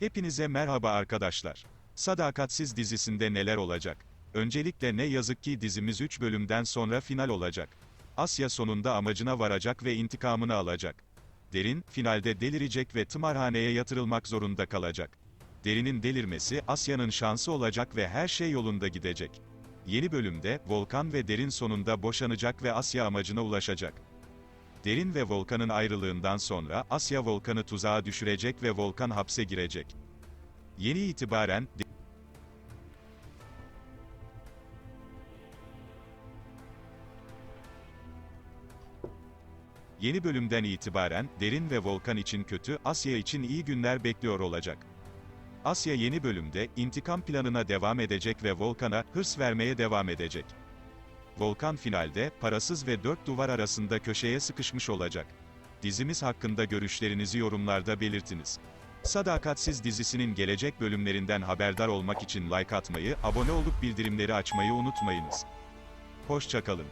Hepinize merhaba arkadaşlar. Sadakatsiz dizisinde neler olacak? Öncelikle ne yazık ki dizimiz 3 bölümden sonra final olacak. Asya sonunda amacına varacak ve intikamını alacak. Derin, finalde delirecek ve tımarhaneye yatırılmak zorunda kalacak. Derin'in delirmesi, Asya'nın şansı olacak ve her şey yolunda gidecek. Yeni bölümde, Volkan ve Derin sonunda boşanacak ve Asya amacına ulaşacak. Derin ve Volkan'ın ayrılığından sonra, Asya Volkan'ı tuzağa düşürecek ve Volkan hapse girecek. Yeni itibaren, Yeni bölümden itibaren, Derin ve Volkan için kötü, Asya için iyi günler bekliyor olacak. Asya yeni bölümde, intikam planına devam edecek ve Volkan'a, hırs vermeye devam edecek. Volkan finalde, parasız ve dört duvar arasında köşeye sıkışmış olacak. Dizimiz hakkında görüşlerinizi yorumlarda belirtiniz. Sadakatsiz dizisinin gelecek bölümlerinden haberdar olmak için like atmayı, abone olup bildirimleri açmayı unutmayınız. Hoşçakalın.